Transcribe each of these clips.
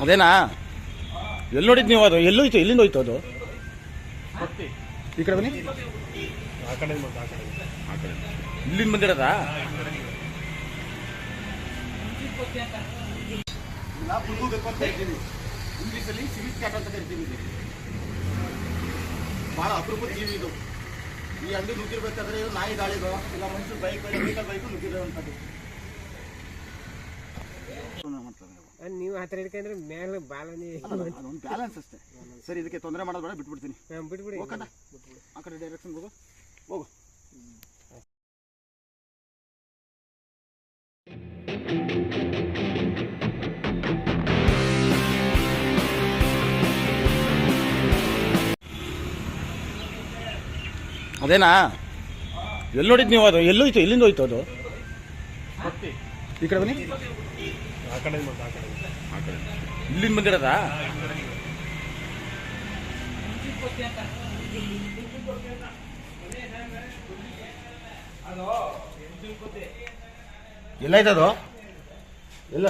ಅದೇನಾ? ಎಲ್ಲಿ ನೋಡಿದ್ ನೀವು ಅದು? ಎಲ್ಲೋಯ್ತು ಎಲ್ಲಿಂದ ಹೋಯ್ತು ಅದು? ಈ ಕಡೆ ಬನ್ನಿ. ಇಲ್ಲಿಂದ ಬಂದಿರೋದಾ? ಬೇಕು ಇಂಗ್ಲೀಷಲ್ಲಿ ಸಿವಿಲ್ ಕ್ಯಾಟ್ ಅಂತ ಭಾಳ ಜೀವಿ ಇದು. ಈ ಅಂಗಡಿ ನುಗ್ಗಿರ್ಬೇಕಾದ್ರೆ ಇದು ನಾಯಿ ದಾಳಿಗೋ ಇಲ್ಲ ಮನುಷ್ಯರು ಬೈಕ್ ವೆಹಿಕಲ್ ಬೈಕು ನೀವು ಥರ ಹಿಡ್ಕೊಂಡ್ರೆ ಮೇಲೆ ಬಾಲನಿ ಅದೊಂದು ಬ್ಯಾಲೆನ್ಸ್ ಅಷ್ಟೇ. ಸರಿ ಇದಕ್ಕೆ ತೊಂದರೆ ಮಾಡೋದು ಬೇಡ ಬಿಟ್ಬಿಡ್ತೀನಿ. ಬಿಟ್ಬಿಡಿ. ಹೋಗಣ್ಣ ಆ ಕಡೆ ಡೈರೆಕ್ಷನ್ ಹೋಗು. ಹೋಗು. ಅದೇನಾ? ಎಲ್ಲಿ ನೋಡಿದ್ ನೀವು ಅದು? ಎಲ್ಲೋಯ್ತು ಎಲ್ಲಿಂದ ಹೋಯ್ತು ಅದು? ಈ ಕಡೆ ಬನ್ನಿ. ಆ ಆ ಕಡೆ ಇಲ್ಲಿಂದ ಬಂದಿರೋದಾ? ಎಲ್ಲಾಯ್ತದು? ಎಲ್ಲ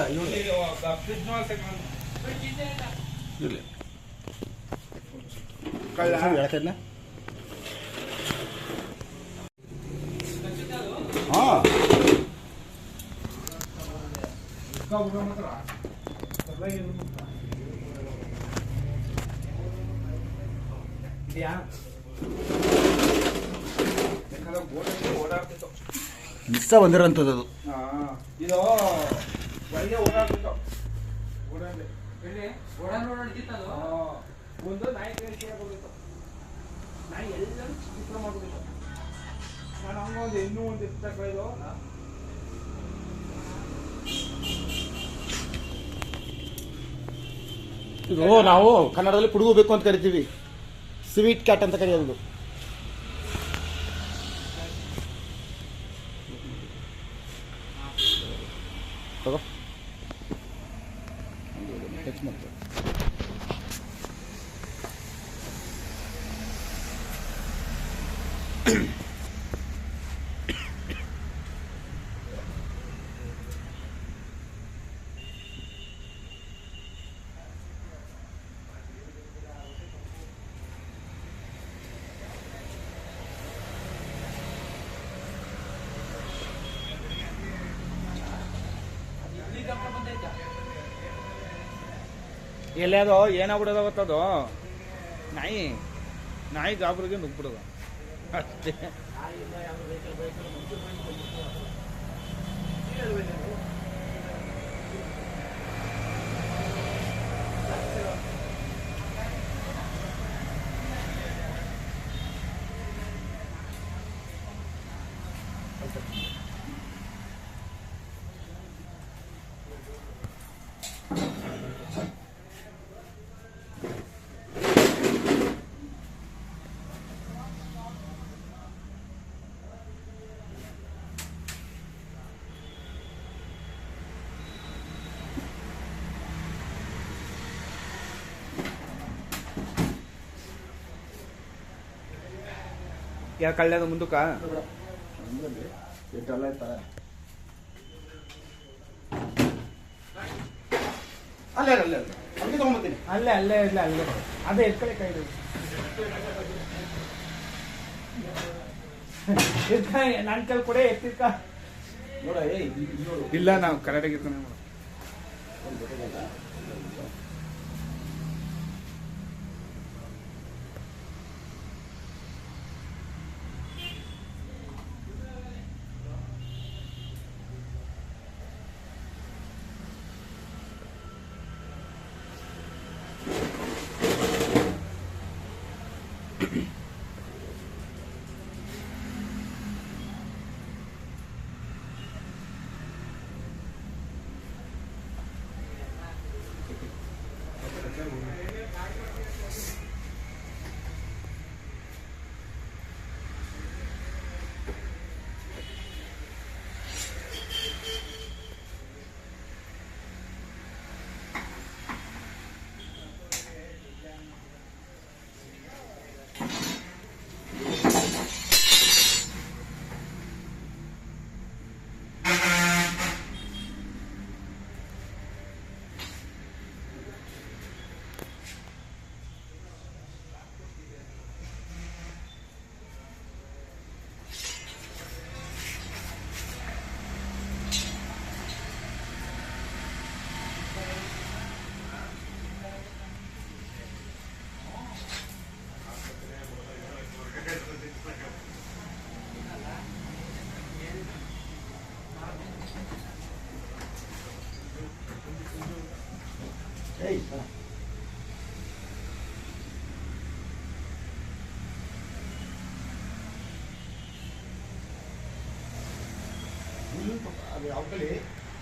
ಇರ್ಲಿ. ಹೇಳ್ತಿದ್ನ ಹಾ. ಮಿಸ್ಸ ಬಂದಿರೋಂಥದ್ದು ಅದು. ಇದು ಒಳ್ಳೆ ಓಡಾಡ್ಬಿಟ್ಟು ಓಡಾಡ್ಲಿ ಒಂದು ನಾಯಿ ಕೈ ಹೋಗಿತ್ತು ನಾಯಿ ಎಲ್ಲರೂ ಚಿತ್ರ ಮಾಡ್ಬಿಟ್ಟಿತ್ತು. ನಾನು ಹಂಗೊಂದು ಇನ್ನೂ ಒಂದು ಇರ್ತಕ್ಕ ಇದು ಇದು ನಾವು ಕನ್ನಡದಲ್ಲಿ ಪುಡುಗು ಬೇಕು ಅಂತ ಕರಿತೀವಿ. ಸ್ವೀಟ್ ಕ್ಯಾಟ್ ಅಂತ ಕರೆಯೋದು. ತಗೋ. ಟಚ್ ಅದು ಏನಾಗ್ಬಿಡೋದು ಅವತ್ತದು ನಾಯಿ. ನಾಯಿ ಗಾಬ್ರಿಗೆ ನುಗ್ಬಿಡೋದು ಅಷ್ಟೇ. ಯಾ ಕಳ್ಳ್ಯಾದ ಮುಂದಕ್ಕ? ಎಂಟೆಲ್ಲ ಇರ್ತಾರೆ ಅಲ್ಲೇ ಅಲ್ಲೇ ಅಲ್ಲೇ. ಅಲ್ಲಿ ತಗೊಂಬತ್ತೀನಿ ಅಲ್ಲೇ ಅಲ್ಲೇ ಇರ್ಲಿ ಅಲ್ಲೇ. ಅದೇ ಎತ್ಕಡೆ ಕೈ ನನ್ನ ಕಲ್ ಕೂಡ ಎತ್ತಿರ್ಕ ನೋಡ ಏಯ್ ಇಲ್ಲ ನಾವು ಕರೆಕ್ಟಾಗಿ ಇರ್ತಾನೆ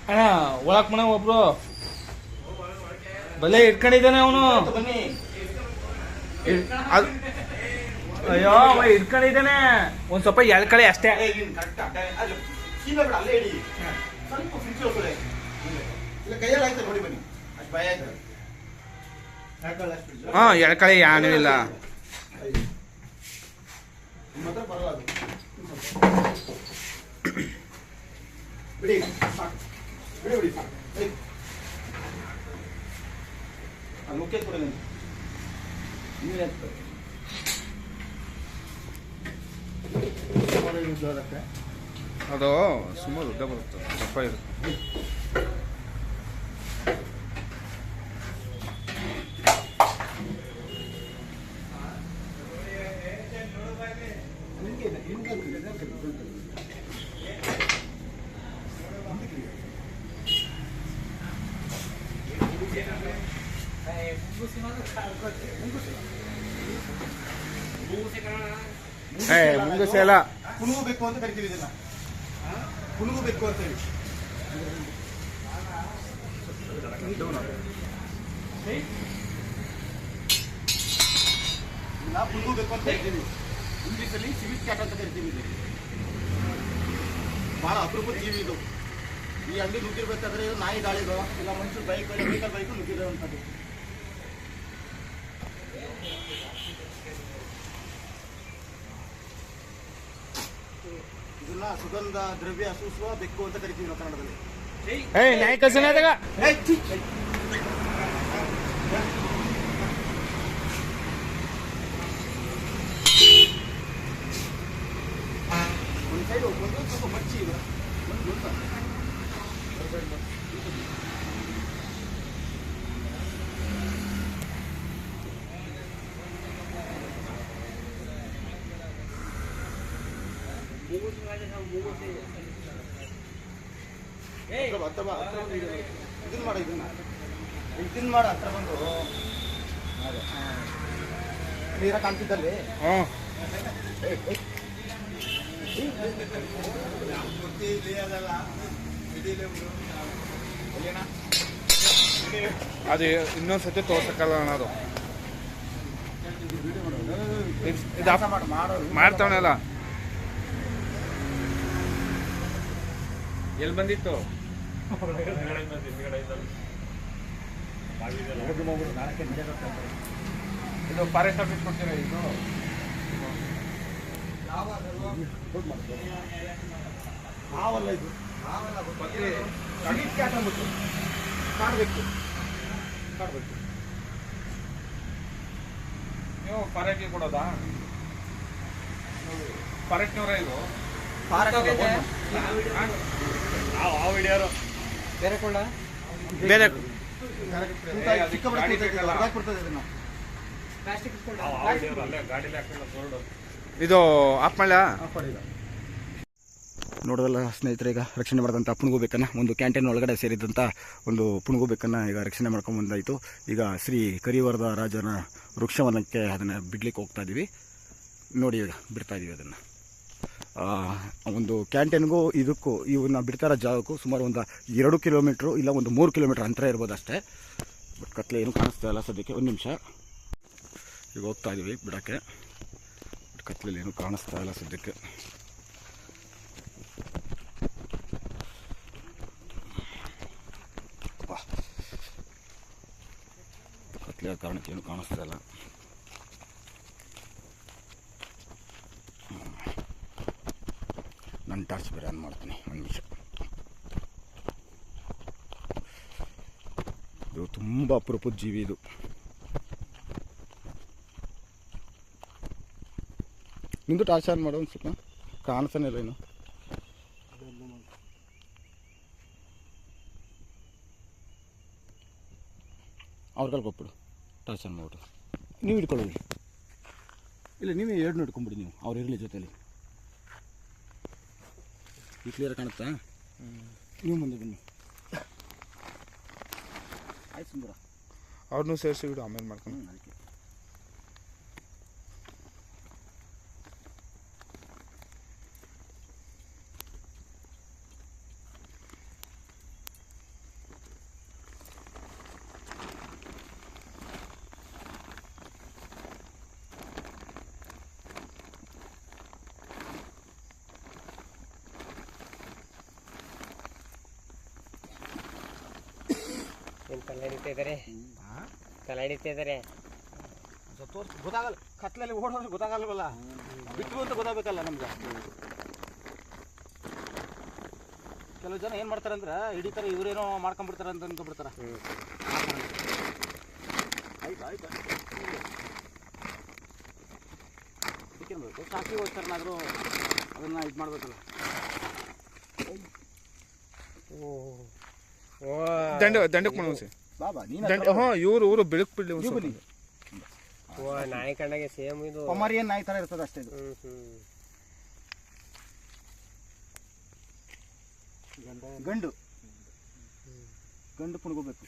ಅಣ್ಣ ಒಳಕ್ ಮನೆ ಒಬ್ರು. ಬಲೆ ಇಟ್ಕೊಂಡಿದ್ದಾನೆ ಅವನು. ಅಯ್ಯೋ ಅವ ಇಟ್ಕೊಂಡಿದ್ದಾನೆ ಒಂದ್ ಸ್ವಲ್ಪ ಎಳ್ಕಳಿ ಅಷ್ಟೇ. ಕೈಯಲ್ಲಿ ಆಯ್ತಾ ನೋಡಿ ಬನ್ನಿ. ಅಷ್ಟು ಭಯ ಬಿಡಿ ಎತ್ತು. ಸುಮಾರು ಇದು ಅದಕ್ಕೆ. ಅದು ಸುಮಾರು ಉದ್ದ ಬರುತ್ತೆ. ದಪ್ಪ ಇರುತ್ತೆ ನಿಮ್ಗೆ ಇದೆ, ನಿಮ್ಗೆ ಇದೆ, ನಿಮ್ಗೆ ಇದೆ, ನಿಮ್ಗೆ ಇದೆ. ಏ ಮುಂಗುಸಿ ಅಲ್ಲ. ಕುಣುಗು ಬೇಕು ಅಂತ ಕರಿತೀವಿ ಇದನ್ನ. ಕುಣುಗು ಬೇಕು ಅಂತ ಹೇಳಿ. ನಾವು ಕುಣುಗು ಬೇಕು ಅಂತ ಕರಿತೀವಿ. ಇಂಗ್ಲೀಷಲ್ಲಿ ಸಿವಿಲ್ ಕ್ಯಾಟ್ ಅಂತ ಕರಿತೀವಿ ಬಹಳ ಅಪರೂಪದ ಜೀವಿ ಇದು. ಈ ಅಂಗಡಿ ನುಗ್ಗಿರ್ಬೇಕಾದ್ರೆ ಇದು ನಾಯಿ ದಾಳಿಗಳು ಇಲ್ಲ ಮನುಷ್ಯರು ಬೈಕ್ ವೆಹಿಕಲ್ ಬೈಕು ನುಗ್ಗಿರುವಂಥದ್ದು. ಇದನ್ನ ಸುಗಂಧ ದ್ರವ್ಯ ಸೂಸುವ ಬೆಕ್ಕು ಅಂತ ಕರಿತೀವಿ ನಾವು ಕನ್ನಡದಲ್ಲಿ. ಏಯ್ ನ್ಯಾಯ ಛೀ! ಒಂದು ಸೈಡ್ ಒಂದು ಸ್ವಲ್ಪ ಮಚ್ಚಿ ಇದು ಒಂದು ಹತ್ರ ಇದನ್ನ ಮಾಡು ಇದನ್ನ. ಇದನ್ನ ಮಾಡು ಹತ್ರ ಬಂದು. ಹಾಗೆ. ನೀರ ಕಾಣ್ತಿದ್ದಲ್ಲಿ? ಅದು ಇನ್ನೊಂದು ಸತಿ ತೋರ್ಸಕ್ಕಲ್ಲ ಅನ್ನೋದು ಮಾಡ್ತಾವನಲ್ಲ ಎಲ್ಲಿ ಬಂದಿತ್ತು? ಇದು ಫಾರೆಸ್ಟ್ ಆಫೀಸ್ ಕೊಡ್ತೀರಾ ಇದು? ಹಾವಲ್ಲ ಇದು ಅಂದ್ಬಿಟ್ಟು ಕಾಡ್ಬೇಕು. ಕಾಡ್ಬೇಕು. ನೀವು ಫಾರೆಸ್ಟ್ಗೆ ಕೊಡೋದಾ? ಫಾರೆಸ್ಟ್ನವರೇ ಇದು? ಬೇರೆ ಕೊಳ್ಳ ಬೇರೆ ಇದು ಆಫ್ ಮಾಡ್ಲಾ ನೋಡೋದಲ್ಲ ಸ್ನೇಹಿತರೆ ಈಗ ರಕ್ಷಣೆ ಮಾಡಿದಂಥ ಪುಣ್ಗೋಬೇಕನ್ನ ಒಂದು ಕ್ಯಾಂಟೀನ್ ಒಳಗಡೆ ಸೇರಿದಂಥ ಒಂದು ಪುಣ್ಗೋಬೇಕನ್ನ ಈಗ ರಕ್ಷಣೆ ಮಾಡ್ಕೊಂಡು ಬಂದಾಯಿತು. ಈಗ ಶ್ರೀ ಕರಿವರದ ರಾಜನ ವೃಕ್ಷವನಕ್ಕೆ ಅದನ್ನು ಬಿಡ್ಲಿಕ್ಕೆ ಹೋಗ್ತಾ ಇದ್ದೀವಿ ನೋಡಿ ಈಗ ಬಿಡ್ತಾ ಇದ್ದೀವಿ ಅದನ್ನು. ಒಂದು ಕ್ಯಾಂಟೀನ್ಗೂ ಇದಕ್ಕೂ ಇವನ್ನ ಬಿಡ್ತಾರ ಜಾಗಕ್ಕೂ ಸುಮಾರು ಒಂದು ಎರಡು ಕಿಲೋಮೀಟ್ರು ಇಲ್ಲ ಒಂದು ಮೂರು ಕಿಲೋಮೀಟ್ರ್ ಅಂತರ ಇರ್ಬೋದು ಅಷ್ಟೇ ಬಟ್ ಕತ್ಲೆ ಏನು ಕಾಣಿಸ್ತಾ ಇಲ್ಲ ಸದ್ಯಕ್ಕೆ. ಒಂದು ನಿಮಿಷ. ಈಗ ಹೋಗ್ತಾ ಇದ್ದೀವಿ ಬಿಡೋಕ್ಕೆ. ಬಟ್ ಕತ್ಲೆಯಲ್ಲಿ ಏನು ಕಾಣಿಸ್ತಾ ಇಲ್ಲ ಸದ್ಯಕ್ಕೆ. ಕತ್ಲೆಯ ಕಾರಣಕ್ಕೆ ಏನು ಕಾಣಿಸ್ತಾ ಇಲ್ಲ ನನ್ನ ಟಾರ್ಚ್ ಬೇರೆ ಆನ್ ಮಾಡ್ತೀನಿ? ಒಂದು ನಿಮಿಷ. ಇದು ತುಂಬ ಅಪರೂಪದ ಜೀವಿ ಇದು. ನಿಂದು ಟಾರ್ಚ್ ಆನ್ ಮಾಡು ಒಂದು ಸ್ವಲ್ಪ. ಕಾಣಿಸ್ತಾನೆ ಇಲ್ಲ ಇನ್ನು. ಅವ್ರಿಗೆ ಕೊಟ್ಬಿಡು. ಟಾರ್ಚ್ ಆನ್ ಮಾಡ್ಬಿಟ್ಟು. ನೀವು ಹಿಡ್ಕೊಳ್ಳಿ ಇಲ್ಲ, ನೀವೇ ಎರಡು ನೋಡ್ಕೊಂಬಿಡಿ ನೀವು. ಅವ್ರು ಇರಲಿ ಜೊತೆಲಿ. ಈ ಕ್ಲಿಯರ್ ಕಾಣುತ್ತಾ? ನೀವು ಮುಂದೆ ಬನ್ನಿ. ಆಯ್ತು ಸುಂದರ. ಅವ್ರನ್ನೂ ಸೇರಿಸಿ ಬಿಡು ಆಮೇಲೆ ಮಾಡ್ಕೊಂಡು. ಅದಕ್ಕೆ. ಏನು ಕಲ್ಲ ಹಿಡಿತಾ ಇದ್ದಾರೆ ತಲೆ ಹಿಡಿತಾ ಇದ್ದಾರೆ ತೋರ್ಸಿ. ಗೊತ್ತಾಗಲ್ಲ. ಕತ್ಲಲ್ಲಿ ಓಡೋದ್ರೆ ಗೊತ್ತಾಗಲ್ವಲ್ಲ? ಬಿಟ್ಟು ಅಂತ ಗೊತ್ತಾಗಬೇಕಲ್ಲ ನಮ್ಗೆ? ಕೆಲವು ಜನ ಏನು ಮಾಡ್ತಾರೆ ಅಂದ್ರೆ ಹಿಡಿತಾರೆ ಇವರೇನೋ ಮಾಡ್ಕೊಂಡ್ಬಿಡ್ತಾರೆ ಅಂತ ಅನ್ಕೊಂಡ್ಬಿಡ್ತಾರೆ ಆಯ್ತು ಆಯ್ತು ಸಾಕಿ ಹೋಗ್ತಾರನಾದರೂ ಅದನ್ನ ಇದು ಮಾಡ್ಬೇಕಲ್ಲ. ಓ ದಂಡ ದಂಡಕ್ಕೆ ಮನೋಸಿ ಬಾಬಾ ನೀನು ದಂಡ ಹಾಂ ಇವರು ಇವರು ಬೆಳಕು ಬಿಡ್ಲಿ ಒಂದು ಸ್ವಲ್ಪ. ಓ ನಾಯಿ ಕಣ್ಣಗೆ ಸೇಮ್ ಇದು. ಪಮಾರಿಯನ್ ನಾಯಿ ಥರ ಇರ್ತದೆ ಅಷ್ಟೇ ಇದು. ಹ್ಮ್ ಹ್ಮ್. ಗಂಡು. ಗಂಡು. ಪುಣ್ಕೋಬೇಕು.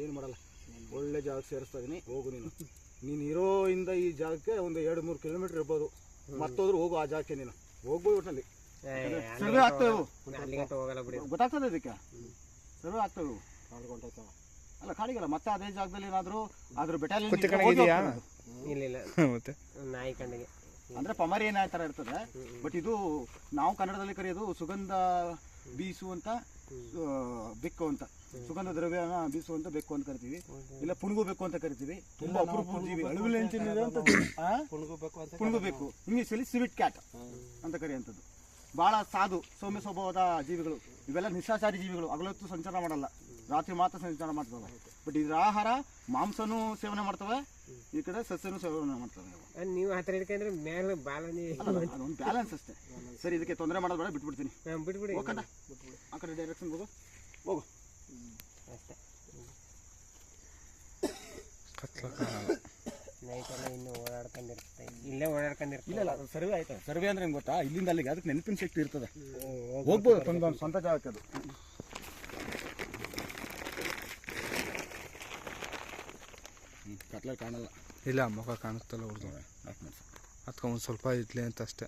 ಏನು ಮಾಡಲ್ಲ. ಒಳ್ಳೆ ಜಾಗಕ್ಕೆ ಸೇರಿಸ್ತಾ ಇದೀನಿ ಹೋಗು ನೀನು. ನೀನು ಇರೋ ಇಂದ ಈ ಜಾಗಕ್ಕೆ ಒಂದು ಎರಡು ಮೂರು ಕಿಲೋಮೀಟರ್ ಇರ್ಬೋದು. ಮತ್ತೋದ್ರು ಹೋಗು ಆ ಜಾಗಕ್ಕೆ ನೀನು. ಹೋಗ್ಬೋದು ಒಟ್ಟಲ್ಲಿ ಸರ್ವೆ ಆಗ್ತವೆ ಇವು. ಅಲ್ಲಿಗಂಟ ಹೋಗಲ್ಲ ಬಿಡಿ. ಗೊತ್ತಾಗ್ತದೆ ಇದಕ್ಕೆ? ಸರ್ವೆ ಆಗ್ತವೆ. ಅಲ್ಲ ಕಾಡಿಗಲ್ಲ ಮತ್ತೆ ಅದೇ ಜಾಗದಲ್ಲಿ ಏನಾದರೂ ಅದ್ರ ಕುತ್ತೆ ಬೆಟಾಲಿಯನ್ ಇದೆಯಾ? ಇಲ್ಲ ಇಲ್ಲ. ಮತ್ತೆ? ನಾಯಿ ಕಣ್ಣಿಗೆ ಅಂದ್ರೆ ಪಮರಿ ಏನ ತರ ಇರ್ತದೆ ಬಟ್ ಇದು ನಾವು ಕನ್ನಡದಲ್ಲಿ ಕರೆಯೋದು ಸುಗಂಧ ಬೀಸು ಅಂತ ಬೆಕ್ಕು ಅಂತ. ಸುಗಂಧ ದ್ರವ್ಯನ ಬೀಸುವಂತ ಬೇಕು ಬೆಕ್ಕು ಅಂತ ಕರಿತೀವಿ. ಇಲ್ಲ ಪುಣಗು ಬೆಕ್ಕು ಅಂತ ಕರಿತೀವಿ. ತುಂಬಾ ಅಪರೂಪ ಜೀವಿ. ಅಳುವಿಲೆ ಪುಣ್ಗು ಇಂಗ್ಲೀಷಲ್ಲಿ ಸಿವಿಟ್ ಕ್ಯಾಟ್ ಅಂತ ಕರೆಯುವಂಥದ್ದು ಬಹಳ ಸಾಧು ಸೌಮ್ಯ ಸ್ವಭಾವದ ಜೀವಿಗಳು. ಇವೆಲ್ಲ ನಿಶಾಚಾರಿ ಜೀವಿಗಳು. ಅಗಲತ್ತು ಸಂಚಾರ ಮಾಡಲ್ಲ. ರಾತ್ರಿ ಮಾತ್ರ ಸಂಚಾರ ಮಾಡ್ತವೆ. ಬಟ್ ಇದ್ರ ಆಹಾರ ಮಾಂಸನೂ ಸೇವನೆ ಮಾಡ್ತವೆ. ಈ ಕಡೆ ಸಸ್ಯನು ಸೇವನೆ ಮಾಡ್ತವೆ. ನೀವು ಹತ್ರ ಹಿಡ್ಕೊಂಡ್ರೆ ಮೇಲೆ ಬಾಲ ನೀ ಅದೊಂದು ಬ್ಯಾಲೆನ್ಸ್ ಅಷ್ಟೇ. ಸರಿ ಇದಕ್ಕೆ ತೊಂದರೆ ಮಾಡೋದು ಬೇಡ ಬಿಟ್ಬಿಡ್ತೀನಿ. ಬಿಟ್ಬಿಡಿ. ಆ ಕಡೆ ಡೈರೆಕ್ಷನ್ ಹೋಗು. ಹೋಗು. ಕತ್ಲ ಕಾಣಲ್ಲ ನೈಟ್ ಎಲ್ಲ ಇನ್ನು ಓಡಾಡ್ಕೊಂಡಿರ್ತದೆ ಇಲ್ಲೇ ಓಡಾಡ್ಕೊಂಡಿರ್ತದೆ ಇಲ್ಲ ಇಲ್ಲ ಅದು ಸರ್ವೆ ಆಯ್ತು. ಸರ್ವೆ ಅಂದ್ರೆ ಹೆಂಗ್ ಗೊತ್ತಾ? ಇಲ್ಲಿಂದ ಅಲ್ಲಿಗೆ ಅದಕ್ಕೆ ನೆನಪಿನ ಶಕ್ತಿ ಇರ್ತದೆ. ಹೋಗ್ಬೋದು ಸ್ವಂತ ಸ್ವಂತ ಜಾಗಕ್ಕೆ ಅದು. ಕತ್ಲೆ ಕಾಣಲ್ಲ. ಇಲ್ಲ ಮುಖ ಕಾಣಿಸ್ತಲ್ಲ ಹುಡ್ದು ಹತ್ಕೊಂಡು ಒಂದು ಸ್ವಲ್ಪ ಇಡ್ಲಿ ಅಂತ ಅಷ್ಟೇ.